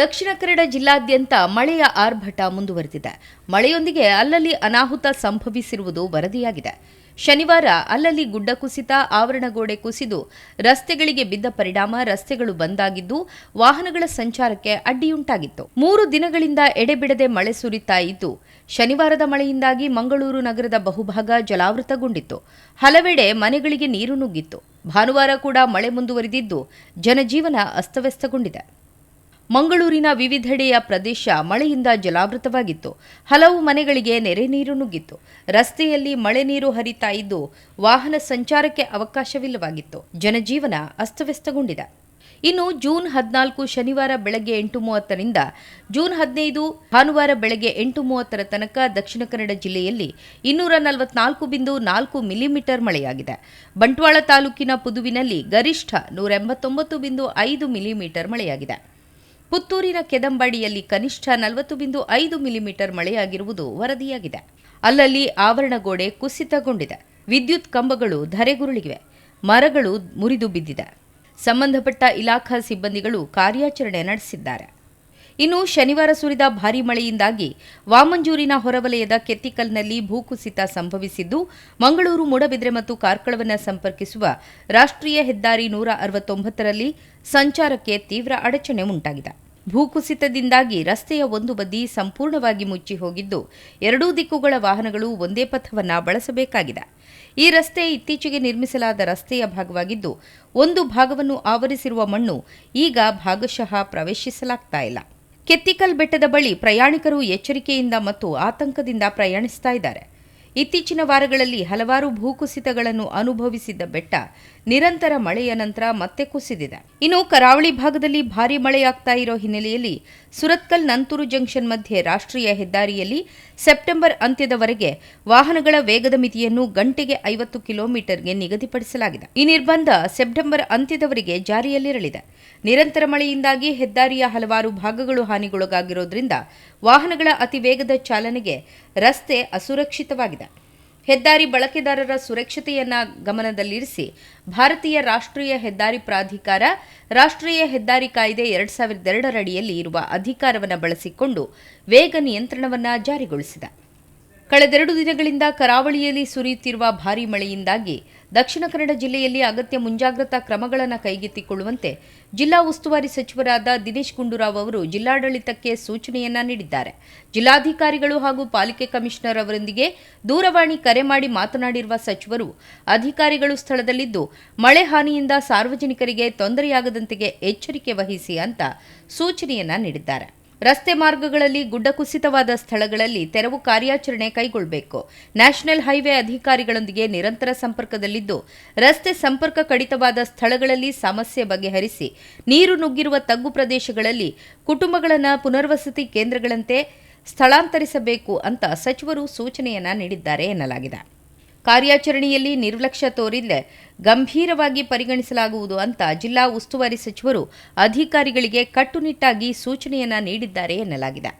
ದಕ್ಷಿಣ ಕನ್ನಡ ಜಿಲ್ಲಾದ್ಯಂತ ಮಳೆಯ ಆರ್ಭಟ ಮುಂದುವರೆದಿದೆ. ಮಳೆಯೊಂದಿಗೆ ಅಲ್ಲಲ್ಲಿ ಅನಾಹುತ ಸಂಭವಿಸಿರುವುದು ವರದಿಯಾಗಿದೆ. ಶನಿವಾರ ಅಲ್ಲಲ್ಲಿ ಗುಡ್ಡ ಕುಸಿತ, ಆವರಣಗೋಡೆ ಕುಸಿದು, ರಸ್ತೆಗಳಿಗೆ ಬಿದ್ದ ಪರಿಣಾಮ ರಸ್ತೆಗಳು ಬಂದಾಗಿದ್ದು ವಾಹನಗಳ ಸಂಚಾರಕ್ಕೆ ಅಡ್ಡಿಯುಂಟಾಗಿತ್ತು. ಮೂರು ದಿನಗಳಿಂದ ಎಡೆಬಿಡದೆ ಮಳೆ ಸುರಿತಾ ಇದ್ದು, ಶನಿವಾರದ ಮಳೆಯಿಂದಾಗಿ ಮಂಗಳೂರು ನಗರದ ಬಹುಭಾಗ ಜಲಾವೃತಗೊಂಡಿತ್ತು. ಹಲವೆಡೆ ಮನೆಗಳಿಗೆ ನೀರು ನುಗ್ಗಿತ್ತು. ಭಾನುವಾರ ಕೂಡ ಮಳೆ ಮುಂದುವರಿದಿದ್ದು, ಜನಜೀವನ ಅಸ್ತವ್ಯಸ್ತಗೊಂಡಿದೆ. ಮಂಗಳೂರಿನ ವಿವಿಧೆಡೆಯ ಪ್ರದೇಶ ಮಳೆಯಿಂದ ಜಲಾವೃತವಾಗಿತ್ತು. ಹಲವು ಮನೆಗಳಿಗೆ ನೆರೆ ನೀರು ನುಗ್ಗಿತ್ತು. ರಸ್ತೆಯಲ್ಲಿ ಮಳೆ ನೀರು ಹರಿತಾ ಇದ್ದು ವಾಹನ ಸಂಚಾರಕ್ಕೆ ಅವಕಾಶವಿಲ್ಲವಾಗಿತ್ತು. ಜನಜೀವನ ಅಸ್ತವ್ಯಸ್ತಗೊಂಡಿದೆ. ಇನ್ನು ಜೂನ್ ಹದಿನಾಲ್ಕು ಶನಿವಾರ ಬೆಳಗ್ಗೆ ಎಂಟು ಮೂವತ್ತರಿಂದ ಜೂನ್ ಹದಿನೈದು ಭಾನುವಾರ ಬೆಳಗ್ಗೆ ಎಂಟು ಮೂವತ್ತರ ತನಕ ದಕ್ಷಿಣ ಕನ್ನಡ ಜಿಲ್ಲೆಯಲ್ಲಿ ಇನ್ನೂರ ನಲವತ್ನಾಲ್ಕು ಬಿಂದು ನಾಲ್ಕು ಮಿಲಿಮೀಟರ್ ಮಳೆಯಾಗಿದೆ. ಬಂಟ್ವಾಳ ತಾಲೂಕಿನ ಪುದುವಿನಲ್ಲಿ ಗರಿಷ್ಠ ನೂರ ಎಂಬತ್ತೊಂಬತ್ತು ಬಿಂದು ಐದು ಮಿಲಿಮೀಟರ್ ಮಳೆಯಾಗಿದೆ. ಪುತ್ತೂರಿನ ಕೆದಂಬಾಡಿಯಲ್ಲಿ ಕನಿಷ್ಠ ನಲವತ್ತು ಬಿಂದು ಐದು ಮಿಲಿಮೀಟರ್ ಮಳೆಯಾಗಿರುವುದು ವರದಿಯಾಗಿದೆ. ಅಲ್ಲಲ್ಲಿ ಆವರಣಗೋಡೆ ಕುಸಿತಗೊಂಡಿದೆ. ವಿದ್ಯುತ್ ಕಂಬಗಳು ಧರೆಗುರುಳಿವೆ. ಮರಗಳು ಮುರಿದು ಬಿದ್ದಿದೆ. ಸಂಬಂಧಪಟ್ಟ ಇಲಾಖಾ ಸಿಬ್ಬಂದಿಗಳು ಕಾರ್ಯಾಚರಣೆ ನಡೆಸಿದ್ದಾರೆ. ಇನ್ನು ಶನಿವಾರ ಸುರಿದ ಭಾರೀ ಮಳೆಯಿಂದಾಗಿ ವಾಮಂಜೂರಿನ ಹೊರವಲಯದ ಕೆತ್ತಿಕಲ್ನಲ್ಲಿ ಭೂಕುಸಿತ ಸಂಭವಿಸಿದ್ದು, ಮಂಗಳೂರು, ಮೂಡಬಿದ್ರೆ ಮತ್ತು ಕಾರ್ಕಳವನ್ನು ಸಂಪರ್ಕಿಸುವ ರಾಷ್ಟ್ರೀಯ ಹೆದ್ದಾರಿ ನೂರ ಅರವತ್ತೊಂಬತ್ತರಲ್ಲಿ ಸಂಚಾರಕ್ಕೆ ತೀವ್ರ ಅಡಚಣೆ ಉಂಟಾಗಿದೆ. ಭೂಕುಸಿತದಿಂದಾಗಿ ರಸ್ತೆಯ ಒಂದು ಬದಿ ಸಂಪೂರ್ಣವಾಗಿ ಮುಚ್ಚಿ ಹೋಗಿದ್ದು, ಎರಡೂ ದಿಕ್ಕುಗಳ ವಾಹನಗಳು ಒಂದೇ ಪಥವನ್ನು ಬಳಸಬೇಕಾಗಿದೆ. ಈ ರಸ್ತೆ ಇತ್ತೀಚೆಗೆ ನಿರ್ಮಿಸಲಾದ ರಸ್ತೆಯ ಭಾಗವಾಗಿದ್ದು, ಒಂದು ಭಾಗವನ್ನು ಆವರಿಸಿರುವ ಮಣ್ಣು ಈಗ ಭಾಗಶಃ ಪ್ರವೇಶಿಸಲಾಗ್ತಾ ಕೆತ್ತಿಕಲ್ ಬೆಟ್ಟದ ಬಳಿ ಪ್ರಯಾಣಿಕರು ಎಚ್ಚರಿಕೆಯಿಂದ ಮತ್ತು ಆತಂಕದಿಂದ ಪ್ರಯಾಣಿಸ್ತಾ ಇದ್ದಾರೆ. ಇತ್ತೀಚಿನ ವಾರಗಳಲ್ಲಿ ಹಲವಾರು ಭೂಕುಸಿತಗಳನ್ನು ಅನುಭವಿಸಿದ್ದ ಬೆಟ್ಟ ನಿರಂತರ ಮಳೆಯ ನಂತರ ಮತ್ತೆ ಕುಸಿದಿದೆ. ಇನ್ನು ಕರಾವಳಿ ಭಾಗದಲ್ಲಿ ಭಾರೀ ಮಳೆಯಾಗ್ತಾ ಇರೋ ಹಿನ್ನೆಲೆಯಲ್ಲಿ ಸುರತ್ಕಲ್ ನಂತೂರು ಜಂಕ್ಷನ್ ಮಧ್ಯೆ ರಾಷ್ಟ್ರೀಯ ಹೆದ್ದಾರಿಯಲ್ಲಿ ಸೆಪ್ಟೆಂಬರ್ ಅಂತ್ಯದವರೆಗೆ ವಾಹನಗಳ ವೇಗದ ಮಿತಿಯನ್ನು ಗಂಟೆಗೆ ಐವತ್ತು ಕಿಲೋಮೀಟರ್ಗೆ ನಿಗದಿಪಡಿಸಲಾಗಿದೆ. ಈ ನಿರ್ಬಂಧ ಸೆಪ್ಟೆಂಬರ್ ಅಂತ್ಯದವರೆಗೆ ಜಾರಿಯಲ್ಲಿರಲಿದೆ. ನಿರಂತರ ಮಳೆಯಿಂದಾಗಿ ಹೆದ್ದಾರಿಯ ಹಲವಾರು ಭಾಗಗಳು ಹಾನಿಗೊಳಗಾಗಿರೋದ್ರಿಂದ ವಾಹನಗಳ ಅತಿ ವೇಗದ ಚಾಲನೆಗೆ ರಸ್ತೆ ಅಸುರಕ್ಷಿತವಾಗಿದೆ. ಹೆದ್ದಾರಿ ಬಳಕೆದಾರರ ಸುರಕ್ಷತೆಯನ್ನ ಗಮನದಲ್ಲಿರಿಸಿ ಭಾರತೀಯ ರಾಷ್ಟ್ರೀಯ ಹೆದ್ದಾರಿ ಪ್ರಾಧಿಕಾರ, ರಾಷ್ಟ್ರೀಯ ಹೆದ್ದಾರಿ ಕಾಯ್ದೆ ಎರಡ್ ಸಾವಿರದ ಎರಡರಡಿಯಲ್ಲಿ ಇರುವ ಅಧಿಕಾರವನ್ನು ಬಳಸಿಕೊಂಡು ವೇಗ ನಿಯಂತ್ರಣವನ್ನು ಜಾರಿಗೊಳಿಸಿದೆ. ಕಳೆದೆರಡು ದಿನಗಳಿಂದ ಕರಾವಳಿಯಲ್ಲಿ ಸುರಿಯುತ್ತಿರುವ ಭಾರೀ ಮಳೆಯಿಂದಾಗಿ ದಕ್ಷಿಣ ಕನ್ನಡ ಜಿಲ್ಲೆಯಲ್ಲಿ ಅಗತ್ಯ ಮುಂಜಾಗ್ರತಾ ಕ್ರಮಗಳನ್ನು ಕೈಗೆತ್ತಿಕೊಳ್ಳುವಂತೆ ಜಿಲ್ಲಾ ಉಸ್ತುವಾರಿ ಸಚಿವರಾದ ದಿನೇಶ್ ಗುಂಡೂರಾವ್ ಅವರು ಜಿಲ್ಲಾಡಳಿತಕ್ಕೆ ಸೂಚನೆಯನ್ನ ನೀಡಿದ್ದಾರೆ. ಜಿಲ್ಲಾಧಿಕಾರಿಗಳು ಹಾಗೂ ಪಾಲಿಕೆ ಕಮಿಷನರ್ ಅವರೊಂದಿಗೆ ದೂರವಾಣಿ ಕರೆ ಮಾಡಿ ಮಾತನಾಡಿರುವ ಸಚಿವರು, ಅಧಿಕಾರಿಗಳು ಸ್ಥಳದಲ್ಲಿದ್ದು, ಮಳೆ ಹಾನಿಯಿಂದ ಸಾರ್ವಜನಿಕರಿಗೆ ತೊಂದರೆಯಾಗದಂತೆಗೆ ಎಚ್ಚರಿಕೆ ವಹಿಸಿ ಅಂತ ಸೂಚನೆಯನ್ನ ನೀಡಿದ್ದಾರೆ. ರಸ್ತೆ ಮಾರ್ಗಗಳಲ್ಲಿ ಗುಡ್ಡ ಕುಸಿತವಾದ ಸ್ಥಳಗಳಲ್ಲಿ ತೆರವು ಕಾರ್ಯಾಚರಣೆ ಕೈಗೊಳ್ಳಬೇಕು. ನ್ಯಾಷನಲ್ ಹೈವೇ ಅಧಿಕಾರಿಗಳೊಂದಿಗೆ ನಿರಂತರ ಸಂಪರ್ಕದಲ್ಲಿದ್ದು, ರಸ್ತೆ ಸಂಪರ್ಕ ಕಡಿತವಾದ ಸ್ಥಳಗಳಲ್ಲಿ ಸಮಸ್ಯೆ ಬಗೆಹರಿಸಿ, ನೀರು ನುಗ್ಗಿರುವ ತಗ್ಗು ಪ್ರದೇಶಗಳಲ್ಲಿ ಕುಟುಂಬಗಳನ್ನು ಪುನರ್ವಸತಿ ಕೇಂದ್ರಗಳಂತೆ ಸ್ಥಳಾಂತರಿಸಬೇಕು ಅಂತ ಸಚಿವರು ಸೂಚನೆಯನ್ನ ನೀಡಿದ್ದಾರೆ ಎನ್ನಲಾಗಿದೆ. ಕಾರ್ಯಾಚರಣೆಯಲ್ಲಿ ನಿರ್ಲಕ್ಷ್ಯ ತೋರಿದ್ದೆ ಗಂಭೀರವಾಗಿ ಪರಿಗಣಿಸಲಾಗುವುದು ಅಂತ ಜಿಲ್ಲಾ ಉಸ್ತುವಾರಿ ಸಚಿವರು ಅಧಿಕಾರಿಗಳಿಗೆ ಕಟ್ಟುನಿಟ್ಟಾಗಿ ಸೂಚನೆಯನ್ನ ನೀಡಿದ್ದಾರೆ ಎನ್ನಲಾಗಿದೆ.